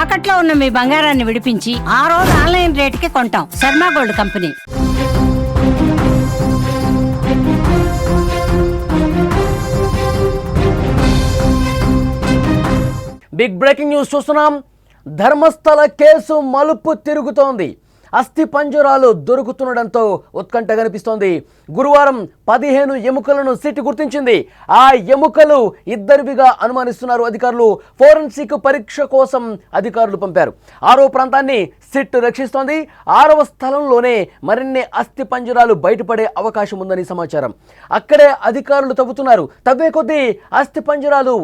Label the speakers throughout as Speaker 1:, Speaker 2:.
Speaker 1: తాకట్లో ఉన్న మీ బంగారాన్ని విడిపించి ఆ రోజు ఆన్లైన్ రేటుకి కొంటాం. Sharma gold company.
Speaker 2: Big breaking news చూస్తున్నాం. ధర్మస్థల కేసు మలుపు తిరుగుతోంది. అస్థి పంజరాలు దొరుకుతుండడంతో ఉత్కంఠ కనిపిస్తోంది. గురువారం పదిహేను ఎముకలను సిట్ గుర్తించింది. ఆ ఎముకలు ఇద్దరివిగా అనుమానిస్తున్నారు అధికారులు. ఫోరెన్సిక్ పరీక్ష కోసం అధికారులు పంపారు. ఆరో ప్రాంతాన్ని సిట్ రక్షిస్తోంది. ఆరవ స్థలంలోనే మరిన్ని అస్థి పంజరాలు బయటపడే అవకాశం ఉందని సమాచారం. అక్కడే అధికారులు తవ్వుతున్నారు. తవ్వే కొద్దీ అస్థి పంజరాలు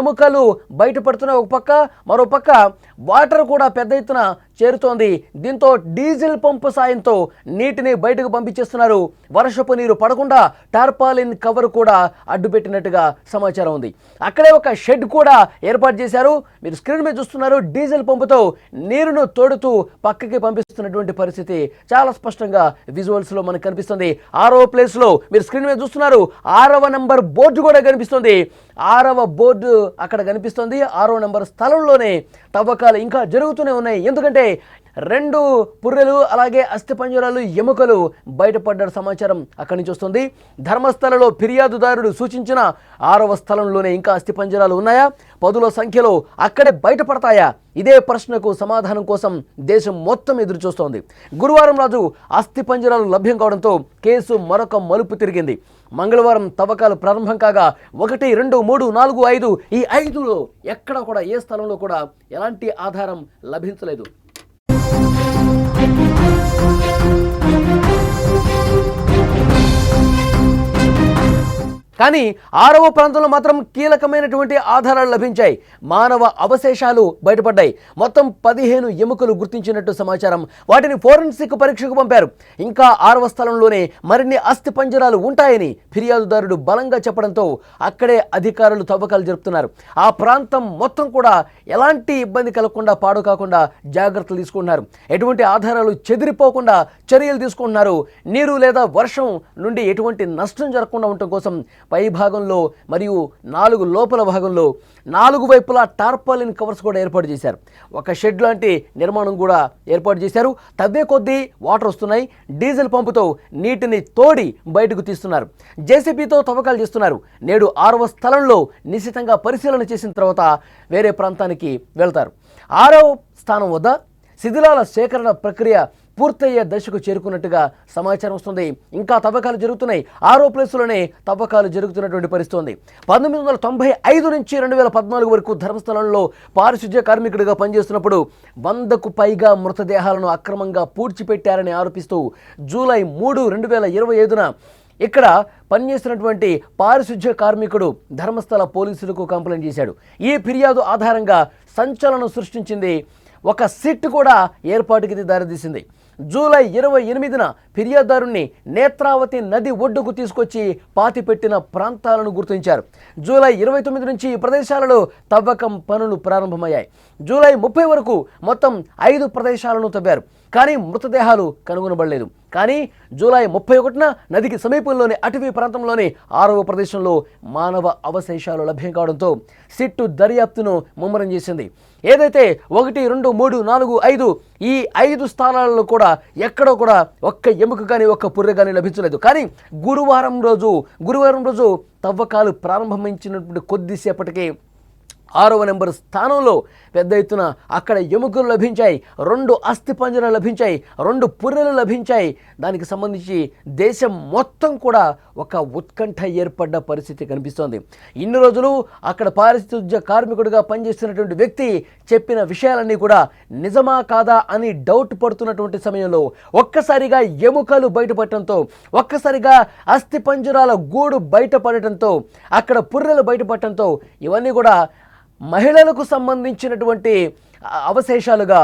Speaker 2: ఎముకలు బయటపడుతున్న ఒక పక్క మరో పక్క వాటర్ కూడా పెద్ద ఎత్తున చేరుతోంది. దీంతో డీజిల్ పంపు సాయంతో నీటిని బయటకు పంపించేస్తున్నారు. వర్షపు నీరు పడకుండా టార్పాలిన్ కవర్ కూడా అడ్డుపెట్టినట్టుగా సమాచారం ఉంది. అక్కడే ఒక షెడ్ కూడా ఏర్పాటు చేశారు. మీరు స్క్రీన్ మీద చూస్తున్నారు డీజిల్ పంపుతో నీరును తోడుతూ పక్కకి పంపిస్తున్నటువంటి పరిస్థితి చాలా స్పష్టంగా విజువల్స్లో మనకు కనిపిస్తుంది. ఆరో ప్లేస్లో మీరు స్క్రీన్ మీద చూస్తున్నారు ఆరవ నంబర్ బోర్డు కూడా కనిపిస్తుంది. ఆరవ బోర్డు అక్కడ కనిపిస్తుంది. ఆరో నంబర్ స్థలంలోనే తవ్వకాలు ఇంకా జరుగుతూనే ఉన్నాయి. ఎందుకంటే రెండు పుర్రెలు అలాగే అస్థిపంజరాలు ఎముకలు. బయటపడ్డ సమాచారం అక్కడి నుంచి వస్తుంది. ధర్మస్థలలో ఫిర్యాదుదారుడు సూచించిన ఆరవ స్థలంలోనే ఇంకా అస్థిపంజరాలు ఉన్నాయా? పదుల సంఖ్యలో అక్కడే బయటపడతాయా? ఇదే ప్రశ్నకు సమాధానం కోసం దేశం మొత్తం ఎదురు చూస్తోంది గురువారం రాజు అస్థిపంజరాలు లభ్యం కావడంతో కేసు మరొక మలుపు తిరిగింది. మంగళవారం తవ్వకాలు ప్రారంభం కాగా ఒకటి రెండు మూడు నాలుగు ఐదు ఈ ఐదులో ఎక్కడ కూడా ఏ స్థలంలో కూడా ఎలాంటి ఆధారం లభించలేదు. కానీ ఆరవ ప్రాంతంలో మాత్రం కీలకమైనటువంటి ఆధారాలు లభించాయి. మానవ అవశేషాలు బయటపడ్డాయి. మొత్తం పదిహేను ఎముకలు గుర్తించినట్టు సమాచారం. వాటిని ఫోరెన్సిక్ పరీక్షకు పంపారు. ఇంకా ఆరవ స్థలంలోనే మరిన్ని అస్థి పంజరాలు ఉంటాయని ఫిర్యాదుదారుడు బలంగా చెప్పడంతో అక్కడే అధికారులు తవ్వకాలు జరుపుతున్నారు. ఆ ప్రాంతం మొత్తం కూడా ఎలాంటి ఇబ్బంది కలగకుండా పాడు కాకుండా జాగ్రత్తలు తీసుకుంటున్నారు. ఎటువంటి ఆధారాలు చెదిరిపోకుండా చర్యలు తీసుకుంటున్నారు. నీరు లేదా వర్షం నుండి ఎటువంటి నష్టం జరగకుండా ఉండటం కోసం పై భాగంలో మరియు నాలుగు లోపల భాగంలో నాలుగు వైపులా టార్పాలిన్ కవర్స్ కూడా ఏర్పాటు చేశారు. ఒక షెడ్ లాంటి నిర్మాణం కూడా ఏర్పాటు చేశారు. తవ్వే కొద్దీ వాటర్ వస్తున్నాయి. డీజిల్ పంపుతో నీటిని తోడి బయటకు తీస్తున్నారు. జేసీబీతో తవ్వకాలు చేస్తున్నారు. నేడు ఆరవ స్థలంలో నిశ్చితంగా పరిశీలన చేసిన తర్వాత వేరే ప్రాంతానికి వెళ్తారు. ఆరవ స్థానం వద్ద శిథిలాల సేకరణ ప్రక్రియ పూర్తయ్యే దశకు చేరుకున్నట్టుగా సమాచారం వస్తుంది. ఇంకా తవ్వకాలు జరుగుతున్నాయి. ఆరో ప్లేసులోనే తవ్వకాలు జరుగుతున్నటువంటి పరిస్థితి ఉంది పంతొమ్మిది వందల తొంభై ఐదు నుంచి రెండు వేల పద్నాలుగు వరకు ధర్మస్థలంలో పారిశుధ్య కార్మికుడిగా పనిచేస్తున్నప్పుడు వందకు పైగా మృతదేహాలను అక్రమంగా పూడ్చిపెట్టారని ఆరోపిస్తూ జూలై మూడు రెండు వేల ఇరవై ఐదున ఇక్కడ పనిచేస్తున్నటువంటి పారిశుధ్య కార్మికుడు ధర్మస్థల పోలీసులకు కంప్లైంట్ చేశాడు. ఈ ఫిర్యాదు ఆధారంగా సంచలనం సృష్టించింది. ఒక సిట్ కూడా ఏర్పాటుకి దారితీసింది. జూలై ఇరవై ఎనిమిదిన ఫిర్యాదుదారుణ్ణి నేత్రావతి నది ఒడ్డుకు తీసుకొచ్చి పాతిపెట్టిన ప్రాంతాలను గుర్తించారు. జూలై ఇరవై తొమ్మిది నుంచి ఈ ప్రదేశాలలో తవ్వకం పనులు ప్రారంభమయ్యాయి. జూలై ముప్పై వరకు మొత్తం ఐదు ప్రదేశాలను తవ్వారు. కానీ మృతదేహాలు కనుగొనబడలేదు. కానీ జూలై ముప్పై ఒకటిన నదికి సమీపంలోని అటవీ ప్రాంతంలోని ఆరవ ప్రదేశంలో మానవ అవశేషాలు లభ్యం కావడంతో సిట్టు దర్యాప్తును ముమ్మరం చేసింది. ఏదైతే ఒకటి రెండు మూడు నాలుగు ఐదు ఈ ఐదు స్థానాలలో కూడా ఎక్కడో కూడా ఒక్క ఎముక కానీ ఒక్క పుర్రె కానీ లభించలేదు. కానీ గురువారం రోజు గురువారం రోజు తవ్వకాలు ప్రారంభించినటువంటి కొద్దిసేపటికి ఆరవ నెంబర్ స్థానంలో పెద్ద ఎత్తున అక్కడ ఎముకలు లభించాయి రెండు అస్థిపంజరాలు లభించాయి రెండు పుర్రెలు లభించాయి. దానికి సంబంధించి దేశం మొత్తం కూడా ఒక ఉత్కంఠ ఏర్పడ్డ పరిస్థితి కనిపిస్తోంది. ఇన్ని రోజులు అక్కడ పారిశుద్ధ్య కార్మికుడిగా పనిచేస్తున్నటువంటి వ్యక్తి చెప్పిన విషయాలన్నీ కూడా నిజమా కాదా అని డౌట్ పడుతున్నటువంటి సమయంలో ఒక్కసారిగా ఎముకలు బయటపడటంతో ఒక్కసారిగా అస్థిపంజరాల గూడు బయటపడటంతో అక్కడ పుర్రెలు బయటపడటంతో ఇవన్నీ కూడా మహిళలకు సంబంధించినటువంటి అవశేషాలుగా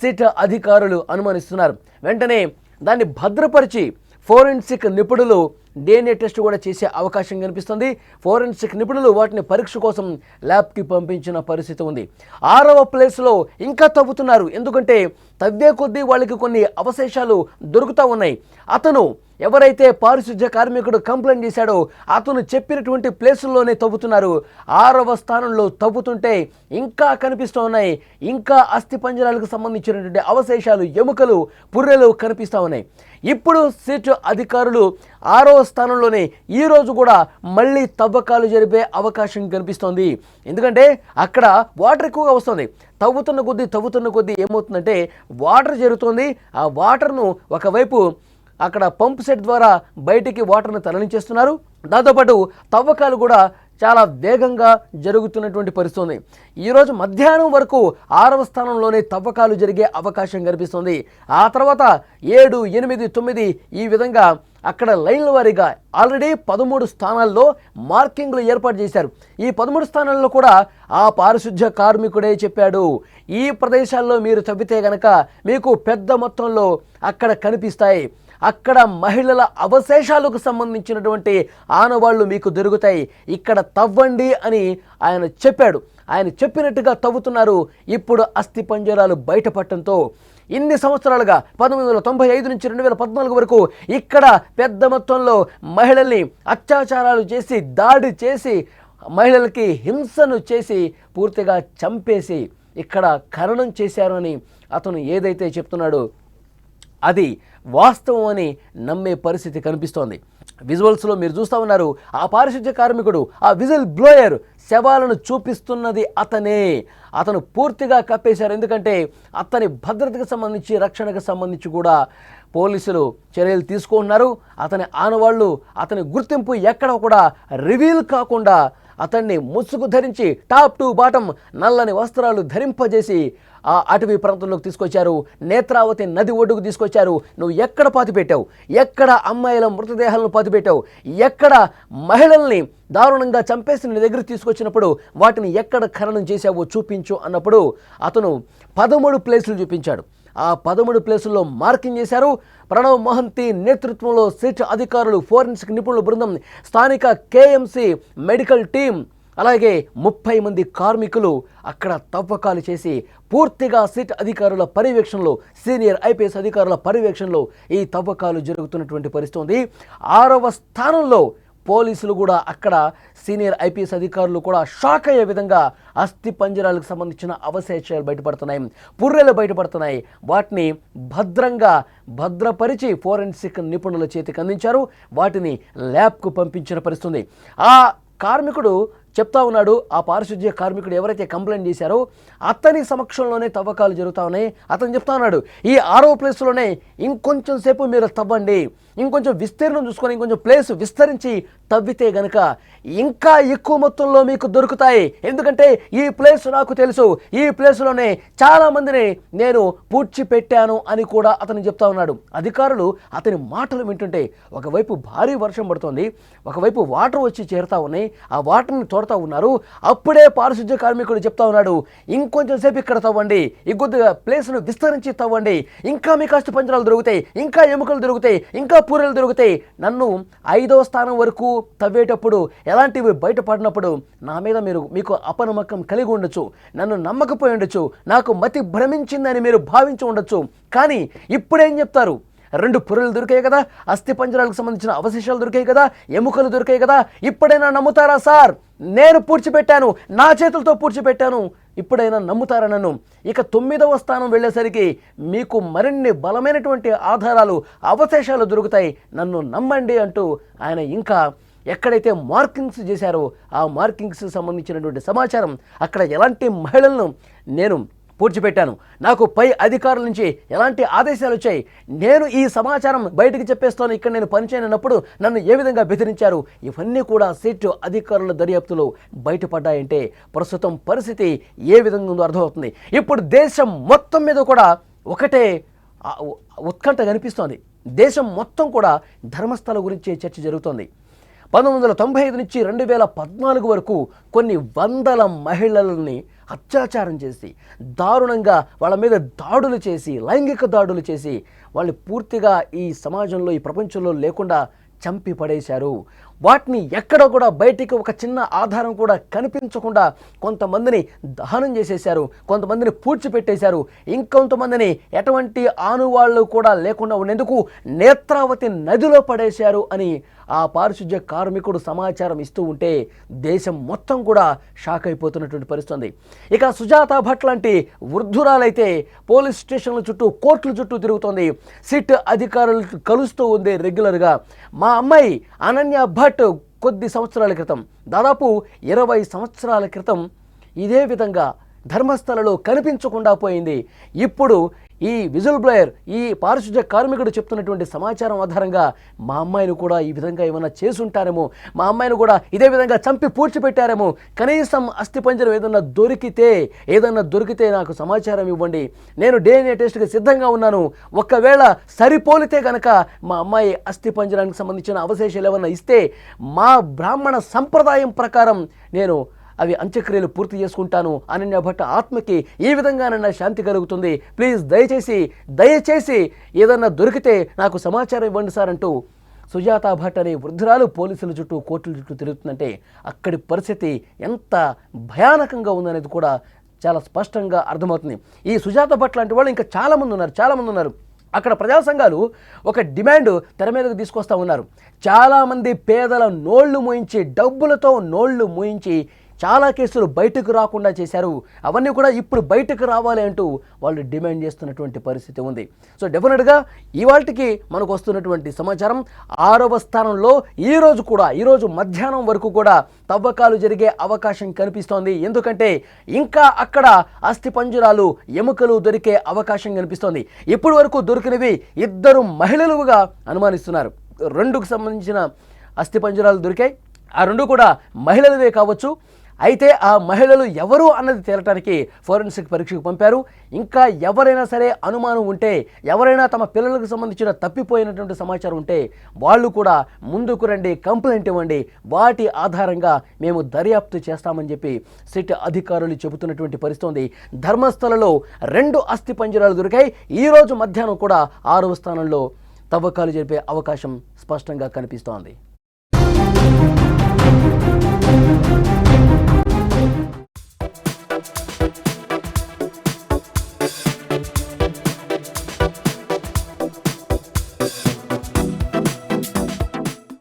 Speaker 2: సిట్ అధికారులు అనుమానిస్తున్నారు. వెంటనే దాన్ని భద్రపరిచి ఫోరెన్సిక్ నిపుణులు డిఎన్ఏ టెస్ట్ కూడా చేసే అవకాశం కనిపిస్తుంది. ఫోరెన్సిక్ నిపుణులు వాటిని పరీక్ష కోసం ల్యాబ్కి పంపించిన పరిస్థితి ఉంది. ఆరవ ప్లేస్లో ఇంకా తవ్వుతున్నారు. ఎందుకంటే తవ్వే కొద్దీ వాళ్ళకి కొన్ని అవశేషాలు దొరుకుతూ ఉన్నాయి. అతను ఎవరైతే పారిశుధ్య కార్మికుడు కంప్లైంట్ చేశాడో అతను చెప్పినటువంటి ప్లేసుల్లోనే తవ్వుతున్నారు. ఆరవ స్థానంలో తవ్వుతుంటే ఇంకా కనిపిస్తూ ఉన్నాయి. ఇంకా అస్థి పంజరాలకు సంబంధించినటువంటి అవశేషాలు ఎముకలు పుర్రెలు కనిపిస్తూ ఉన్నాయి. ఇప్పుడు సిట్ అధికారులు ఆరవ స్థానంలోనే ఈ రోజు కూడా మళ్ళీ తవ్వకాలు జరిపే అవకాశం కనిపిస్తోంది. ఎందుకంటే అక్కడ వాటర్ ఎక్కువగా వస్తుంది. తవ్వుతున్న కొద్దీ తవ్వుతున్న కొద్దీ ఏమవుతుందంటే వాటర్ జరుగుతుంది. ఆ వాటర్ను ఒకవైపు అక్కడ పంప్ సెట్ ద్వారా బయటికి వాటర్ను తరలించేస్తున్నారు. దాంతోపాటు తవ్వకాలు కూడా చాలా వేగంగా జరుగుతున్నటువంటి పరిస్థితి ఉంది. ఈరోజు మధ్యాహ్నం వరకు ఆరవ స్థానంలోనే తవ్వకాలు జరిగే అవకాశం కనిపిస్తుంది. ఆ తర్వాత ఏడు ఎనిమిది తొమ్మిది ఈ విధంగా అక్కడ లైన్ల వారీగా ఆల్రెడీ పదమూడు స్థానాల్లో మార్కింగ్లు ఏర్పాటు చేశారు. ఈ పదమూడు స్థానాల్లో కూడా ఆ పారిశుధ్య కార్మికుడే చెప్పాడు. ఈ ప్రదేశాల్లో మీరు తవ్వితే గనక మీకు పెద్ద మొత్తంలో అక్కడ కనిపిస్తాయి. అక్కడ మహిళల అవశేషాలకు సంబంధించినటువంటి ఆనవాళ్ళు మీకు దొరుకుతాయి. ఇక్కడ తవ్వండి అని ఆయన చెప్పాడు. ఆయన చెప్పినట్టుగా తవ్వుతున్నారు. ఇప్పుడు అస్థి పంజరాలు బయటపడటంతో ఇన్ని సంవత్సరాలుగా పంతొమ్మిది వందల తొంభై ఐదు నుంచి రెండు వేల పద్నాలుగు వరకు ఇక్కడ పెద్ద మొత్తంలో మహిళల్ని అత్యాచారాలు చేసి దాడి చేసి మహిళలకి హింసను చేసి పూర్తిగా చంపేసి ఇక్కడ ఖననం చేశారని అతను ఏదైతే చెప్తున్నాడో అది వాస్తవం అని నమ్మే పరిస్థితి కనిపిస్తోంది. విజువల్స్లో మీరు చూస్తూ ఉన్నారు ఆ పారిశుద్ధ్య కార్మికుడు ఆ విజిల్ బ్లోయర్ శవాలను చూపిస్తున్నది అతనే. అతను పూర్తిగా కప్పేశారు ఎందుకంటే అతని భద్రతకు సంబంధించి రక్షణకు సంబంధించి కూడా పోలీసులు చర్యలు తీసుకుంటున్నారు. అతని ఆనవాళ్ళు అతని గుర్తింపు ఎక్కడ కూడా రివీల్ కాకుండా అతన్ని ముసుగు ధరించి టాప్ టు బాటం నల్లని వస్త్రాలు ధరింపజేసి ఆ అటవీ ప్రాంతంలోకి తీసుకొచ్చారు. నేత్రావతి నది ఒడ్డుకు తీసుకొచ్చారు. నువ్వు ఎక్కడ పాతిపెట్టావు ఎక్కడ అమ్మాయిల మృతదేహాలను పాతిపెట్టావు ఎక్కడ మహిళల్ని దారుణంగా చంపేసి నీ దగ్గర తీసుకొచ్చినప్పుడు వాటిని ఎక్కడ ఖననం చేశావో చూపించు అన్నప్పుడు అతను పదమూడు ప్లేసులు చూపించాడు. ఆ పదమూడు ప్లేసుల్లో మార్కింగ్ చేశారు. ప్రణవ్ మహంతి నేతృత్వంలో సిట్ అధికారులు ఫోరెన్సిక్ నిపుణుల బృందం స్థానిక కేఎంసి మెడికల్ టీం అలాగే ముప్పై మంది కార్మికులు అక్కడ తవ్వకాలు చేసి పూర్తిగా సిట్ అధికారుల పర్యవేక్షణలో సీనియర్ ఐపీఎస్ అధికారుల పర్యవేక్షణలో ఈ తవ్వకాలు జరుగుతున్నటువంటి పరిస్థితి ఉంది. ఆరవ స్థానంలో పోలీసులు కూడా అక్కడ సీనియర్ ఐపీఎస్ అధికారులు కూడా షాక్ అయ్యే విధంగా అస్థి పంజరాలకు సంబంధించిన అవశేషాలు బయటపడుతున్నాయి. పుర్రెలు బయటపడుతున్నాయి. వాటిని భద్రంగా భద్రపరిచి ఫోరెన్సిక్ నిపుణుల చేతికి అందించారు. వాటిని ల్యాబ్కు పంపించిన పరిస్థితుంది. ఆ కార్మికుడు చెప్తా ఉన్నాడు. ఆ పారిశుద్ధ్య కార్మికుడు ఎవరైతే కంప్లైంట్ చేశారో అతని సమక్షంలోనే తవ్వకాలు జరుగుతా ఉన్నాయి. అతను చెప్తా ఉన్నాడు ఈ ఆరో ప్లేస్లోనే ఇంకొంచెం సేపు మీరు తవ్వండి. ఇంకొంచెం విస్తీర్ణం చూసుకొని ఇంకొంచెం ప్లేస్ విస్తరించి తవ్వితే గనక ఇంకా ఎక్కువ మొత్తంలో మీకు దొరుకుతాయి. ఎందుకంటే ఈ ప్లేస్ నాకు తెలుసు. ఈ ప్లేస్లోనే చాలా మందిని నేను పూడ్చిపెట్టాను అని కూడా అతను చెప్తా ఉన్నాడు. అధికారులు అతని మాటలు వింటుంటే ఒకవైపు భారీ వర్షం పడుతోంది ఒకవైపు వాటర్ వచ్చి చేరుతా ఉన్నాయి. ఆ వాటర్ని తోడతా ఉన్నారు. అప్పుడే పారిశుద్ధ్య కార్మికుడు చెప్తా ఉన్నాడు ఇంకొంచెం సేపు ఇక్కడ తవ్వండి. ఇంకొద్దిగా కొద్దిగా ప్లేస్ను విస్తరించి తవ్వండి. ఇంకా మీ కాస్త పంజరాలు దొరుకుతాయి ఇంకా ఎముకలు దొరుకుతాయి ఇంకా పూరలు దొరుకుతాయి. నన్ను ఐదవ స్థానం వరకు తవ్వేటప్పుడు ఎలాంటివి బయటపడినప్పుడు నా మీద మీరు మీకు అపనమ్మకం కలిగి ఉండొచ్చు. నన్ను నమ్మకపోయి ఉండొచ్చు. నాకు మతి భ్రమించిందని మీరు భావించి ఉండొచ్చు. కానీ ఇప్పుడేం చెప్తారు? రెండు పురులు దొరికాయి కదా అస్థి పంజరాలకు సంబంధించిన అవశేషాలు దొరికాయి కదా ఎముకలు దొరికాయి కదా. ఇప్పుడైనా నమ్ముతారా సార్? నేను పూడ్చిపెట్టాను. నా చేతులతో పూడ్చిపెట్టాను. ఇప్పుడైనా నమ్ముతారా నన్ను ఇక తొమ్మిదవ స్థానం వెళ్ళేసరికి మీకు మరిన్ని బలమైనటువంటి ఆధారాలు అవశేషాలు దొరుకుతాయి. నన్ను నమ్మండి అంటూ ఆయన ఇంకా ఎక్కడైతే మార్కింగ్స్ చేశారో ఆ మార్కింగ్స్ సంబంధించినటువంటి సమాచారం అక్కడ ఎలాంటి మహిళలను నేను పూడ్చిపెట్టాను. నాకు పై అధికారుల నుంచి ఎలాంటి ఆదేశాలు వచ్చాయి? నేను ఈ సమాచారం బయటకు చెప్పేస్తాను. ఇక్కడ నేను పనిచేయనప్పుడు నన్ను ఏ విధంగా బెదిరించారు? ఇవన్నీ కూడా సిట్ అధికారుల దర్యాప్తులో బయటపడ్డాయంటే ప్రస్తుతం పరిస్థితి ఏ విధంగా ఉందో అర్థమవుతుంది. ఇప్పుడు దేశం మొత్తం మీద కూడా ఒకటే ఉత్కంఠ కనిపిస్తోంది. దేశం మొత్తం కూడా ధర్మస్థల గురించే చర్చ జరుగుతోంది. పంతొమ్మిది వందల తొంభై ఐదు నుంచి రెండు వేల పద్నాలుగు వరకు కొన్ని వందల మహిళలని అత్యాచారం చేసి దారుణంగా వాళ్ళ మీద దాడులు చేసి లైంగిక దాడులు చేసి వాళ్ళు పూర్తిగా ఈ సమాజంలో ఈ ప్రపంచంలో లేకుండా చంపి పడేశారు వాటిని ఎక్కడ కూడా బయటికి ఒక చిన్న ఆధారం కూడా కనిపించకుండా కొంతమందిని దహనం చేసేశారు కొంతమందిని పూడ్చిపెట్టేశారు ఇంకొంతమందిని ఎటువంటి ఆనువాళ్ళు కూడా లేకుండా ఉండేందుకు నేత్రావతి నదిలో పడేశారు అని ఆ పారిశుధ్య కార్మికుడు సమాచారం ఇస్తూ ఉంటే దేశం మొత్తం కూడా షాక్ అయిపోతున్నటువంటి పరిస్థితుంది. ఇక సుజాత భట్ లాంటి వృద్ధురాలైతే పోలీస్ స్టేషన్ల చుట్టూ కోర్టుల చుట్టూ తిరుగుతోంది. సిట్ అధికారులు కలుస్తూ ఉంది రెగ్యులర్గా. మా అమ్మాయి అనన్య భట్ కొద్ది సంవత్సరాల క్రితం దాదాపు ఇరవై సంవత్సరాల క్రితం ఇదే విధంగా ధర్మస్థలలో కనిపించకుండా పోయింది. ఇప్పుడు ఈ విజుల్ బ్లయర్ ఈ పారిశుధ్య కార్మికుడు చెప్తున్నటువంటి సమాచారం ఆధారంగా మా అమ్మాయిని కూడా ఈ విధంగా ఏమైనా చేసుంటారేమో మా అమ్మాయిని కూడా ఇదే విధంగా చంపి పూడ్చిపెట్టారేమో కనీసం అస్థిపంజరం ఏదన్నా దొరికితే ఏదన్నా దొరికితే నాకు సమాచారం ఇవ్వండి. నేను డిఎన్ఏ టెస్ట్కి సిద్ధంగా ఉన్నాను. ఒకవేళ సరిపోలితే కనుక మా అమ్మాయి అస్థిపంజరానికి సంబంధించిన అవశేషాలు ఏమైనా ఇస్తే మా బ్రాహ్మణ సంప్రదాయం ప్రకారం నేను అవి అంత్యక్రియలు పూర్తి చేసుకుంటాను. అనన్య భట్ ఆత్మకి ఈ విధంగానన్నా శాంతి కలుగుతుంది. ప్లీజ్ దయచేసి దయచేసి ఏదన్నా దొరికితే నాకు సమాచారం ఇవ్వండి సార్ అంటూ సుజాత భట్ అనే వృద్ధురాలు పోలీసుల చుట్టూ కోర్టుల చుట్టూ తిరుగుతుందంటే అక్కడి పరిస్థితి ఎంత భయానకంగా ఉందనేది కూడా చాలా స్పష్టంగా అర్థమవుతుంది. ఈ సుజాత భట్ లాంటి వాళ్ళు ఇంకా చాలామంది ఉన్నారు చాలామంది ఉన్నారు. అక్కడ ప్రజా సంఘాలు ఒక డిమాండ్ తెర మీదకు తీసుకొస్తా ఉన్నారు. చాలామంది పేదల నోళ్ళు మోయించి డబ్బులతో నోళ్ళు మోయించి చాలా కేసులు బయటకు రాకుండా చేశారు. అవన్నీ కూడా ఇప్పుడు బయటకు రావాలి అంటూ వాళ్ళు డిమాండ్ చేస్తున్నటువంటి పరిస్థితి ఉంది. సో డెఫినెట్గా ఇవాళకి మనకు వస్తున్నటువంటి సమాచారం ఆరవ స్థానంలో ఈ రోజు కూడా ఈరోజు మధ్యాహ్నం వరకు కూడా తవ్వకాలు జరిగే అవకాశం కనిపిస్తోంది. ఎందుకంటే ఇంకా అక్కడ అస్థిపంజరాలు ఎముకలు దొరికే అవకాశం కనిపిస్తోంది. ఇప్పటి వరకు దొరికినవి ఇద్దరు మహిళలుగా అనుమానిస్తున్నారు. రెండుకు సంబంధించిన అస్థిపంజరాలు దొరికాయి. ఆ రెండు కూడా మహిళలవే కావచ్చు. అయితే ఆ మహిళలు ఎవరు అన్నది తేలటానికి ఫోరెన్సిక్ పరీక్షకు పంపారు. ఇంకా ఎవరైనా సరే అనుమానం ఉంటే ఎవరైనా తమ పిల్లలకు సంబంధించిన తప్పిపోయినటువంటి సమాచారం ఉంటే వాళ్ళు కూడా ముందుకు రండి కంప్లైంట్ ఇవ్వండి. వాటి ఆధారంగా మేము దర్యాప్తు చేస్తామని చెప్పి సిట్ అధికారులు చెబుతున్నటువంటి పరిస్థితి ఉంది. ధర్మస్థలలో రెండు అస్థి పంజరాలు దొరికాయి. ఈ రోజు మధ్యాహ్నం కూడా ఆరవ స్థానంలో తవ్వకాలు జరిపే అవకాశం స్పష్టంగా కనిపిస్తోంది.